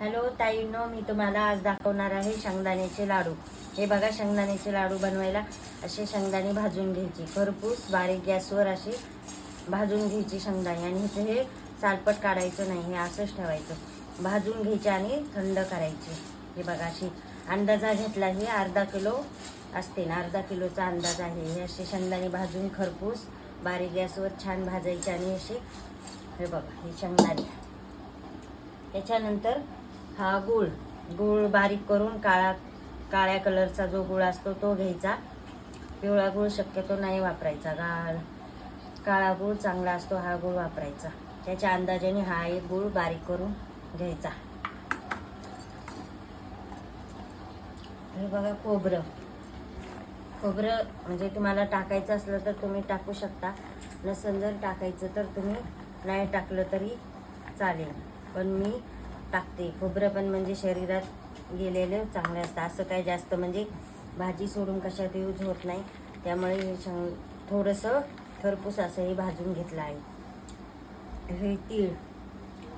Hello ताईनो मी तुम्हाला आज दाखवणार आहे शेंगदाण्याचे लाडू. हे बघा शेंगदाण्याचे लाडू बनवायला असे शेंगदाणे भाजून घ्यायचे. खरपूस बारीक गॅसवर असे भाजून घ्यायचे शेंगदाणे. आणि ह्याचं हे सालपट काढायचं नाही हे असंच ठेवायचं. भाजून घ्यायचे आणि थंड करायचे. हे बघा अशी अंदाजा घेतला हे अर्धा किलो असते ना अर्धा किलोचा अंदाज आहे. हे असे शेंगदाणे भाजून खरपूस बारीक गॅसवर छान भाजायचे आणि असे हे बघा हे शेंगदाणे. त्याच्यानंतर हा गूळ. गूळ बारीक करून काळा काळ्या कलरचा जो गूळ असतो तो घ्यायचा. पिवळा गूळ शक्यतो नाही वापरायचा. गाळ काळा गूळ चांगला असतो हा गूळ वापरायचा. त्याच्या अंदाजाने हा एक गूळ बारीक करून घ्यायचा. हे बघा खोबरं. खोबरं म्हणजे तुम्हाला टाकायचं असलं तर तुम्ही टाकू शकता. नसेल जर टाकायचं तर तुम्ही नाही टाकलं तरी चालेल. पण मी टाकते. खोबरं पण म्हणजे शरीरात गेलेलं चांगलं असतं. असं काय जास्त म्हणजे भाजी सोडून कशात यूज होत नाही. त्यामुळे हे थोडंसं खरपूस असं हे भाजून घेतलं आहे. हे तीळ.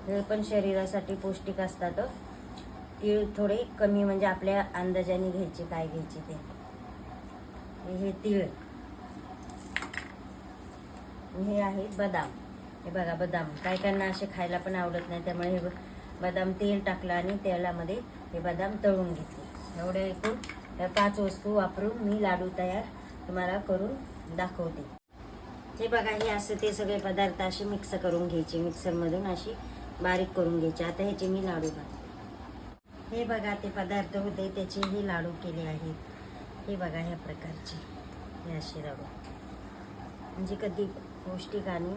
हे पण शरीरासाठी पौष्टिक असतात. तीळ थोडे कमी म्हणजे आपल्या अंदाजाने घ्यायचे काय घ्यायचे ते. हे तीळ. हे आहे बदाम. हे बघा बदाम. काय त्यांना असे खायला पण आवडत नाही त्यामुळे हे ब- बदाम तेल टाकलं आणि तेलामध्ये हे बदाम तळून घेतले. एवढे एकूण या पाच वस्तू वापरून मी लाडू तयार तुम्हाला करून दाखवते. हे बघा हे असं ते सगळे पदार्थ असे मिक्स करून घ्यायचे. मिक्सरमधून अशी बारीक करून घ्यायची. आता ह्याचे मी लाडू बनते हे बघा ते पदार्थ होते त्याचे हे लाडू केले आहेत. हे बघा ह्या प्रकारचे. हे असे लाडू म्हणजे कधी पौष्टिक आणि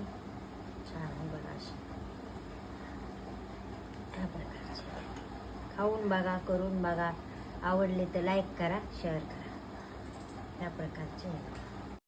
छान आहे बघा असे ह्या प्रकारचे खाऊन बघा करून बघा. आवडले तर लाईक करा शेअर करा. या प्रकारचे.